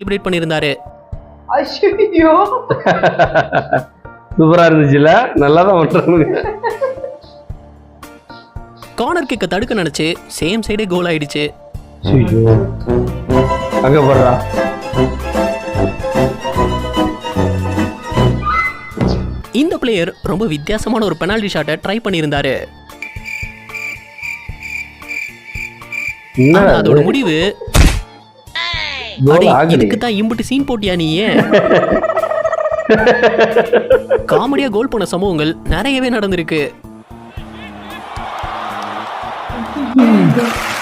Celebrate பண்ணியிருந்தாரு. ஐயோ சூப்பரா இருந்துச்சுல? நல்லா தான் பண்றாங்க கார்னர் கிக்க தடுக்க நினைச்சு சேம் சைடே கோல் ஆயிடுச்சு. ஐயோ அங்க போடுறா. இந்த பிளேயர் ரொம்ப வித்தியாசமான ஒரு பெனால்டி ஷாட்டை ட்ரை பண்ணியிருந்தாரு. அதோட முடிவு இதுக்கு தான் இம்புட்டு சீன் போட்டியா நீ காமெடியா கோல் பண்ண சம்பவங்கள் நிறையவே நடந்திருக்கு.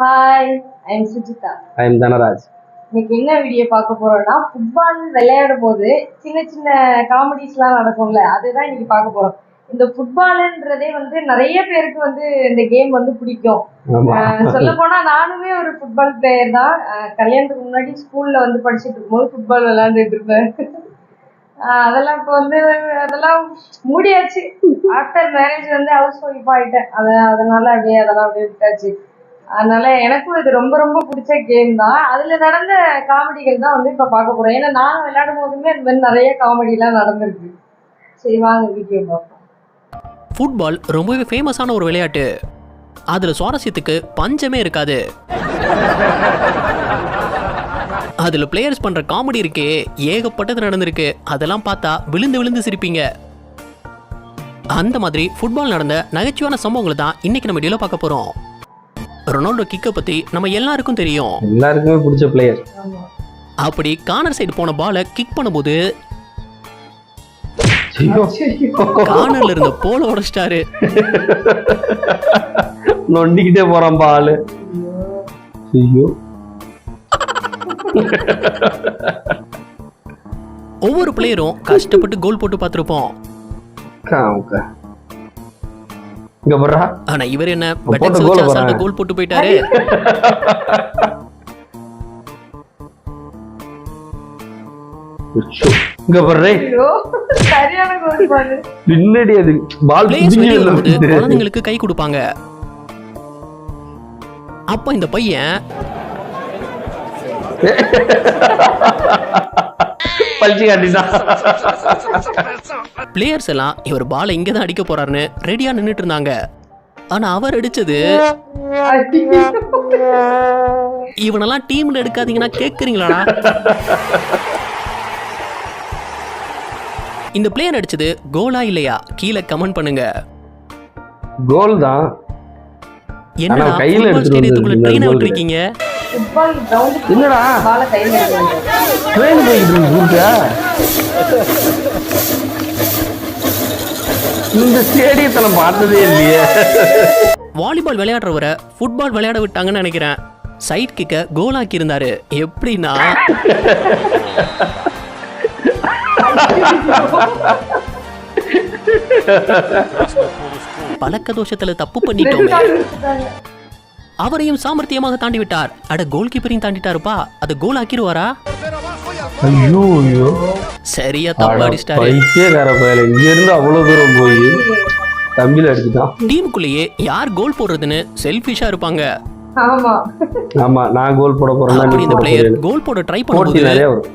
Hi I'm Sujitha I M Dhanraj இன்னைக்கு என்ன வீடியோ பார்க்க போறோம்னா ஃபுட்பால் விளையாடும் போது சின்ன சின்ன காமெடிஸ்லாம் நடக்கும்ல அதுதான் இன்னைக்கு பார்க்க போறோம். இந்த ஃபுட்பால்ன்றதே வந்து நிறைய பேருக்கு வந்து இந்த கேம் வந்து பிடிக்கும். சொல்ல போனா நானுமே ஒரு ஃபுட்பால் பிளேயர் தான். கல்யாணத்துக்கு முன்னாடி ஸ்கூல்ல வந்து படிச்சுட்டு இருக்கும்போது ஃபுட்பால் விளையாண்டுட்டு இருப்பேன். அதெல்லாம் இப்போ வந்து அதெல்லாம் மூடியாச்சு. ஆஃப்டர் மேரேஜ் வந்து ஹவுஸ் ஒய்ஃப் ஆயிட்டேன். அத அதனால அப்படியே அதெல்லாம் அப்படியே விட்டாச்சு. அதனால எனக்கும் இது ரொம்ப ரொம்ப பிடிச்ச கேம் தான். அதுல நடந்த காமெடிகள் தான் வந்து இப்ப பார்க்க போறோம். ஏன்னா நான் விளையாடும் போதுமே இந்த மாதிரி நிறைய காமெடி எல்லாம் நடந்திருக்கு. சரி வாங்க வீடியோ பார்ப்போம். ஃபுட்பால் ரொம்பவே ஃபேமஸான ஒரு விளையாட்டு. அதுல சுவாரஸ்யத்துக்கு பஞ்சமே இருக்காது. அதுல பிளேயர்ஸ் பண்ற காமெடி இருக்கே ஏகப்பட்டது நடந்திருக்கு. அதெல்லாம் பார்த்தா விழுந்து விழுந்து சிரிப்பீங்க. அந்த மாதிரி ஃபுட்பால் நடந்த நகைச்சுவான சம்பவங்களை தான் இன்னைக்கு நம்ம வீடியோல பார்க்க போறோம். ரொனால்டோ கிக்கை பத்தி நம்ம எல்லாருக்கும் தெரியும். எல்லாருக்குமே பிடிச்ச பிளேயர் அப்படி கார்னர் சைடு போன பாலை கிக் பண்ணும்போது கார்னர்ல இருந்த போல உடைச்சிட்டாரு. நொண்டிக்கிட்டே போறான் ஆளு ஐயோ. ஒவ்வொரு பிளேயரும் கஷ்டப்பட்டு கோல் போட்டு பார்த்திருப்போம். இங்க போடுறா ஆனா இவர் என்ன போட்ட பெட்டக்ஸ் goal வச்சு பாரு. அசால்ட்டா கோல் போட்டு போயிட்டாரு. இங்க போடுறே ஐயோ சரியான கோல் பாரு பின்னாடி அது பால். குழந்தைங்களுக்கு கை கொடுப்பாங்க அப்ப இந்த பையன் பல்ச்சி காட்டிதான். பிளேயர்ஸ் எல்லாம் இவர் பாலை இங்க தான் அடிக்க போறாருன்னு ரெடியா நின்னுட்டு இருந்தாங்க ஆனா அவர் அடிச்சது. இவனெல்லாம் டீம்ல எடுக்காதீங்கன்னா கேக்குறீங்களாடா? இந்த பிளேயர் அடிச்சது கோலா இல்லையா? கீழே கமெண்ட் பண்ணுங்க. கோல் தான். என்னடா ஆனா கையில எடுத்துட்டு ஸ்டேடியத்துக்குள்ள என்னடா? ட்ரெயின் போயிட்டு இருக்கு இந்த ஸ்டேடியத்தை பார்த்ததே இல்லையே. வாலிபால் விளையாடுறவரை ஃபுட்பால் விளையாட விட்டாங்கன்னு நினைக்கிறேன். சைட் கிக்க கோல் ஆக்கி இருந்தாரு எப்படின்னா? பழக்க தோஷத்துல தப்பு பண்ணிட்டோமே. அவரையும் சாமர்த்தியமாக தாண்டி விட்டார் அட கோல் கீப்பரையும் தாண்டிட்டாருப்பா. அது கோல் ஐயோ சரியா தப்பு அடிச்சிட்டாரு. பைத்தியக்கார பயல. இங்க இருந்து அவ்வளவு தூரம் போய் தம்பில அடிச்சுட்டான் டீமுக்குள்ளேயே யார் கோல் போடுறதுன்னு செல்ஃபிஷா இருப்பாங்க. ஆமா. ஆமா நான் கோல் போட போறியா? கோல் போட ட்ரை பண்ணும்போது நிறைய வரும்.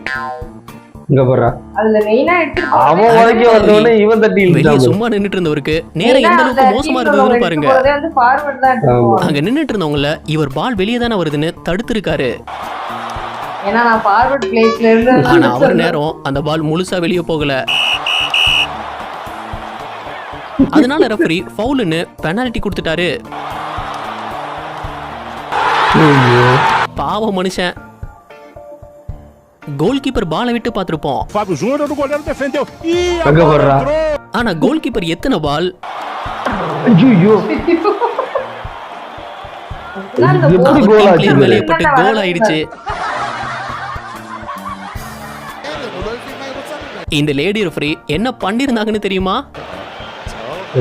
இங்க போடுறா அதுல மெயினா எடுத்து அவன் வரைக்கும் வந்தவொடனே இவன் தட்டி வெளியே சும்மா நின்னுட்டு இருந்தவருக்கு நேரம் எந்த அளவுக்கு மோசமா இருந்ததுன்னு பாருங்க. வந்து ஃபார்வர்ட் தான். அங்க நின்னுட்டு இருந்தவங்கள இவர் பால் வெளியே தானே வருதுன்னு தடுத்திருக்காரு. ஏன்னா நான் ஃபார்வர்ட் பிளேஸ்ல இருந்து ஆனா அவர் நேரம் அந்த பால் முழுசா வெளியே போகல. அதனால ரெஃபரி ஃபவுல்னு பெனால்டி கொடுத்துட்டாரு. பாவம் மனுஷன். கோல் கீப்பர் பாலை விட்டு பார்த்திருப்போம். ஆனா கோல் கீப்பர் எத்தனை பால் கோல் ஆயிடுச்சு. இந்த லேடி ரெஃபரி என்ன பண்ணிருந்தாங்கன்னு தெரியுமா?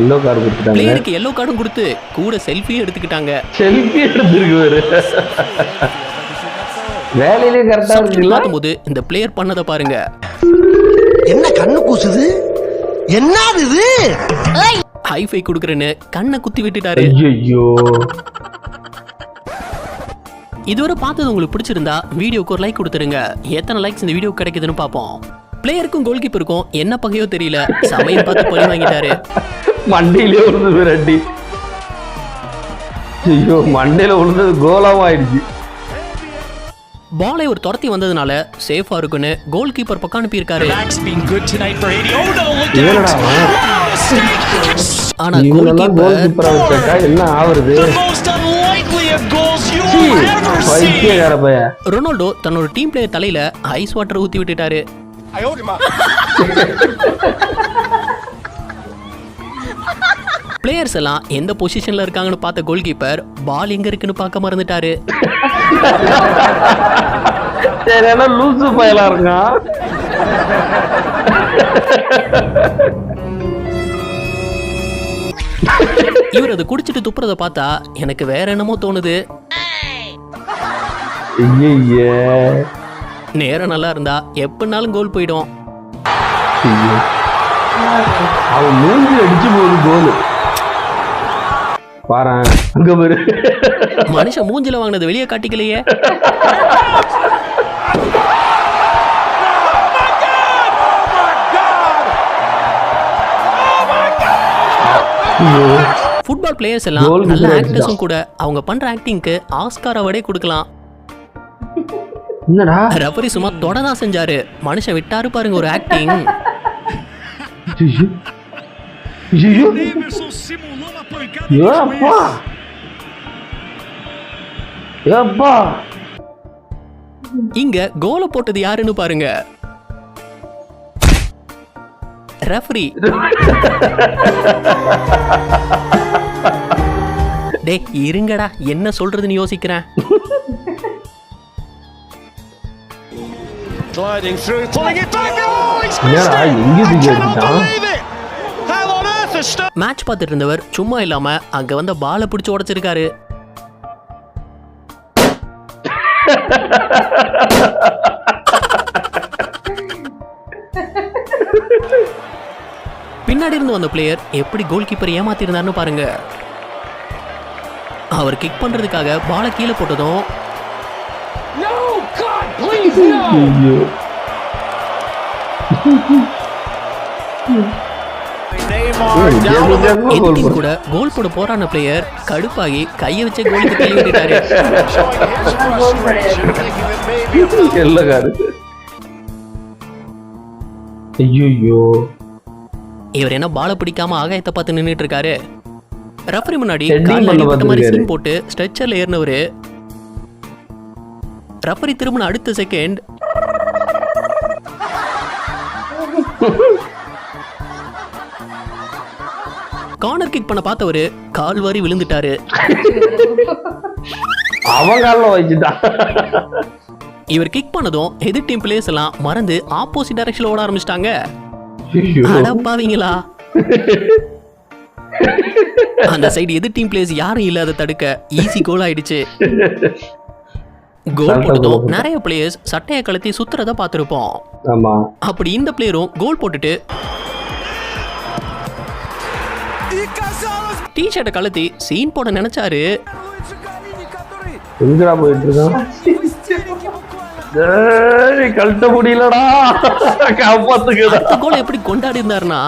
எல்லோ கார்டு கொடுத்துட்டாங்க. பிளேயருக்கு எல்லோ கார்டும் கொடுத்து கூட செல்ஃபியும் எடுத்துக்கிட்டாங்க. செல்ஃபி எடுத்திருக்கு வேலையிலேயே கரெக்டா இருக்குல்ல பார்க்கும்போது இந்த பிளேயர் பண்ணதை பாருங்க. என்ன கண்ணு கூசுது? என்னது இது? ஹைஃபை கொடுக்குறேன்னு கண்ணை குத்தி விட்டுட்டாரு. ஐயோ இதுவரை பார்த்தது உங்களுக்கு பிடிச்சிருந்தா வீடியோக்கு ஒரு லைக் கொடுத்துருங்க. எத்தனை லைக்ஸ் இந்த வீடியோ கிடைக்குதுன்னு பார்ப்போம். பிளேயருக்கும் கோல் கீப்பருக்கும் என்ன பகையோ தெரியல. சமயம் பார்த்து பழி வாங்கிட்டாரு. மண்டையிலே விழுந்தது ரெட்டி. ஐயோ மண்டையில விழுந்தது கோலாவும் ஆயிடுச்சு பாலை ஒரு துரத்தி வந்ததுனால சேஃபா இருக்குன்னு கோல் கீப்பர் பக்கம் அனுப்பியிருக்காரு. Oh? ஆனா கோல் கீப்பர் என்ன ஆவறது? ரொனால்டோ தன்னோட டீம் பிளேயர் தலையில ஐஸ் வாட்டர் ஊத்தி விட்டுட்டாரு பிளேயர்ஸ் எல்லாம் எந்த பொசிஷன்ல இருக்காங்கன்னு பார்த்த கோல் கீப்பர் பால் எங்க இருக்குன்னு பார்க்க மறந்துட்டாரு. லூசு பயலா இருக்கான் இவர் அதை குடிச்சிட்டு துப்புறத பார்த்தா எனக்கு வேற என்னமோ தோணுது. நேரம் நல்லா இருந்தா எப்படினாலும் கோல் போயிடும். அவன் மூஞ்சி அடிச்சு போகுது கோலு பாரேன் அங்க பாரு. மனுஷன் மூஞ்சில வாங்கினது வெளியே காட்டிக்கலையே. ஃபுட்பால் பிளேயர்ஸ் எல்லாம் நல்ல ஆக்டர்ஸும் கூட அவங்க பண்ற ஆக்டிங்க்கு ஆஸ்கார் அவார்டே கொடுக்கலாம். என்னடா? ரெஃபரி சும்மா தொட தான் செஞ்சாரு. மனுஷன் விட்டாரு பாருங்க ஒரு ஆக்டிங் ஐயோ. ஐயோ. Emerson simulou uma pancada. ஏப்பா ஏப்பா இங்க கோலை போட்டது யாருன்னு பாருங்க ரெஃபரி டேய் இருங்கடா என்ன சொல்றதுன்னு யோசிக்கிறேன் Gliding through, pulling it back. Oh, he's missed it. எங்க I cannot believe மேட்ச் பார்த்துட்டு இருந்தவர் சும்மா இல்லாம அங்க வந்த பாலை பிடிச்சு உடைச்சிருக்காரு. பின்னாடி இருந்து வந்த பிளேயர் எப்படி கோல் கீப்பர் ஏமாத்திருந்தாருன்னு பாருங்க. அவர் கிக் பண்றதுக்காக பாலை கீழே போட்டதும் ஐயோ கூட கோல் போட போறான பிளேயர் கடுப்பாகி கையை வச்ச கோலுக்கு தள்ளி விட்டுட்டாரு. ஐயோ இவர் என்ன பாலை பிடிக்காம ஆகாயத்தை பார்த்து நின்னுட்டு இருக்காரு ரெஃபரி முன்னாடி மாதிரி. சீன் போட்டு ஸ்ட்ரெச்சர்ல ஏறினவரு. ரெஃபரி திரும்பின அடுத்த செகண்ட் கார்னர் கிக் பண்ண பார்த்தவரு கால் வாரி விழுந்துட்டாரு. வச்சுட்டான் இவர் கிக் பண்ணதும் எதிர் டீம் பிளேயர்ஸ் எல்லாம் மறந்து ஆப்போசிட் டைரக்ஷன்ல ஓட ஆரம்பிச்சிட்டாங்க. அடப்பாவீங்களா அந்த சைடு எதிர் டீம் பிளேயர்ஸ் யாரும் இல்லாத தடுக்க ஈஸி கோல் ஆயிடுச்சு. கோல் போட்டதும் போட்டு. நிறைய பிளேயர்ஸ் சட்டையை கழட்டி சுத்துறத பார்த்திருப்போம். அப்படி இந்த பிளேயரும் கோல் போட்டுட்டு டி ஷர்ட்டை கழட்டி சீன் போட நினைச்சாரு. எங்கடா போயிட்டு இருக்கான் கழட்ட முடியலடா. காப்பாத்துக்கடா. கோல் எப்படி கொண்டாடி இருந்தாருன்னா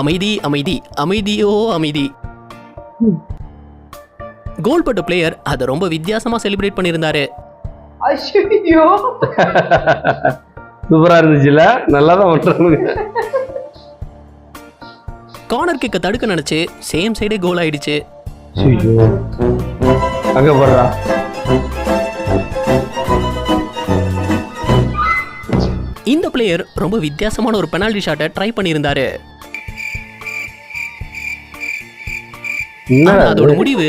அமைதி அமைதி அமைதியோ அமைதி. கோல் போட்ட பிளேயர் அதை ரொம்ப வித்தியாசமா செலிப்ரேட் பண்ணியிருந்தாரு. ஐயோ. சூப்பரா இருந்துச்சுல? நல்லா தான் பண்றாங்க கார்னர் கிக்க தடுக்க நினைச்சு சேம் சைடே கோல் ஆயிடுச்சு. அங்க போடுறா. இந்த பிளேயர் ரொம்ப வித்தியாசமான ஒரு பெனால்டி ஷாட்டை ட்ரை பண்ணியிருந்தாரு. அதோட முடிவு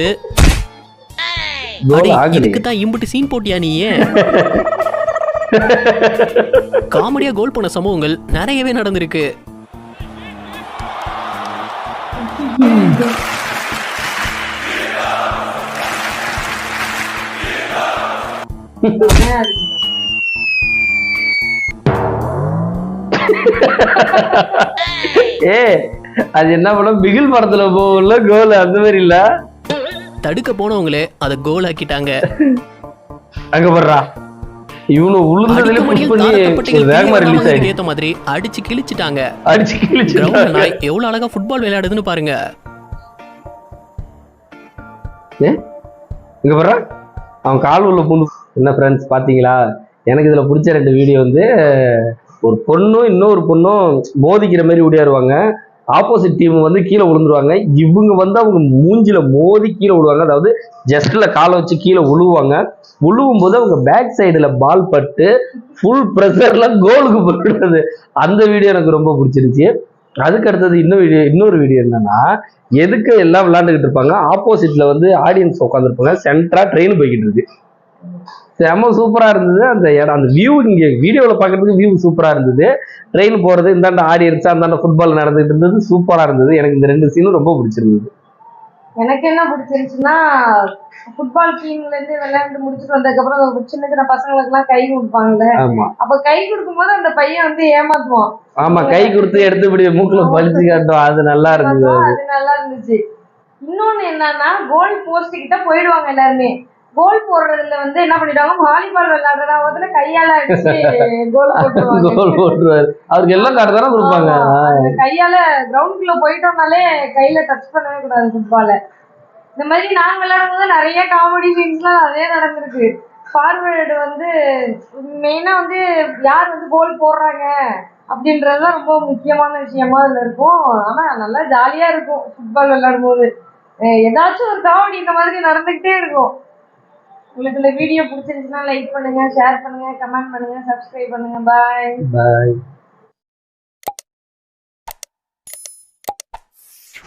இதுக்கு தான் இம்புட்டு சீன் போட்டியா நீ? காமெடியா கோல் பண்ண சம்பவங்கள் நிறையவே நடந்திருக்கு. ஏ அது என்ன படம்? பிகில் படத்துல போகல கோல் அந்த மாதிரி இல்ல? தடுக்க போனவங்களே அதை கோல் ஆக்கிட்டாங்க. அங்க போடுறா. இவனு உளுந்ததுல புஷ் பண்ணி வேகமா ரிலீஸ் ஆயிடுச்சு. ஏத்த மாதிரி அடிச்சு கிழிச்சிட்டாங்க. அடிச்சு கிழிச்சு கிரவுண்ட்ல நாய் எவ்வளவு அழகா ஃபுட்பால் விளையாடுதுன்னு பாருங்க. ஏ? இங்க பாரு. அவன் கால் உள்ள பூண்டு என்ன ஃப்ரெண்ட்ஸ் பாத்தீங்களா? எனக்கு இதுல பிடிச்ச ரெண்டு வீடியோ வந்து ஒரு பொண்ணும் இன்னொரு பொண்ணும் மோதிக்கிற மாதிரி ஓடியாருவாங்க. ஆப்போசிட் டீம் வந்து கீழே விழுந்துருவாங்க. இவங்க வந்து அவங்க மூஞ்சில மோதி கீழே விழுவாங்க அதாவது ஜஸ்ட்ல காலை வச்சு கீழே விழுவாங்க விழுவும் போது அவங்க பேக் சைடுல பால் பட்டு ஃபுல் ப்ரெஷர்ல கோலுக்கு போட்டுறது அந்த வீடியோ எனக்கு ரொம்ப பிடிச்சிருச்சு. அதுக்கு அடுத்தது இன்னும் வீடியோ இன்னொரு வீடியோ என்னன்னா எதுக்கு எல்லாம் விளையாண்டுக்கிட்டு இருப்பாங்க? ஆப்போசிட்ல வந்து ஆடியன்ஸ் உட்காந்துருப்பாங்க சென்டரா ட்ரெயின் போய்கிட்டு இருக்கு. செம சூப்பரா இருந்தது. அந்த இடம் அந்த வியூ இங்க வீடியோல பாக்குறதுக்கு வியூ சூப்பரா இருந்தது. ட்ரெயின் போறது இந்தாண்ட ஆடியன்ஸ் அந்தாண்ட ஃபுட்பால் நடந்துட்டு இருந்தது. சூப்பரா இருந்தது. எனக்கு இந்த ரெண்டு சீனும் ரொம்ப பிடிச்சிருந்தது. எனக்கு என்ன பிடிச்சிருந்துச்சுன்னா ஃபுட்பால் டீம்ல இருந்து விளையாண்டு முடிச்சுட்டு வந்ததுக்கப்புறம் சின்ன சின்ன பசங்களுக்கு எல்லாம் கை கொடுப்பாங்கல்ல? ஆமா. அப்ப கை கொடுக்கும்போது அந்த பையன் வந்து ஏமாத்துவான். ஆமா கை கொடுத்து எடுத்து இப்படி மூக்குல பழிச்சு காட்டும் அது நல்லா இருந்தது அது. நல்லா இருந்துச்சு. இன்னொன்னு என்னன்னா கோல் போஸ்ட் கிட்ட போயிடுவாங்க எல்லாருமே. கோல் போடுறதுல வந்து என்ன பண்ணிடுவாங்க வாலிபால் விளையாடுறதா வந்து கையால கோல் போட்டுருவாரு. அவருக்கு எல்லாம் கார்டு தானே கொடுப்பாங்க. கையால கிரவுண்டுக்குள்ள போயிட்டோம்னாலே கையில டச் பண்ணவே கூடாது ஃபுட்பால இந்த மாதிரி நாங்க விளையாடும் போது நிறைய காமெடி சீன்ஸ்லாம் நிறைய நடந்திருக்கு. ஃபார்வேர்டு வந்து மெயினா வந்து யார் வந்து கோல் போடுறாங்க அப்படின்றதுதான் ரொம்ப முக்கியமான விஷயமா அதுல இருக்கும். ஆனா நல்லா ஜாலியா இருக்கும் ஃபுட்பால் விளையாடும் போது ஏதாச்சும் ஒரு காமெடி இந்த மாதிரி நடந்துகிட்டே இருக்கும். உங்களுக்கு இந்த வீடியோ பிடிச்சிருந்துச்சுன்னா லைக் பண்ணுங்க ஷேர் பண்ணுங்க கமெண்ட் பண்ணுங்க சப்ஸ்கிரைப் பண்ணுங்க. பாய் பாய்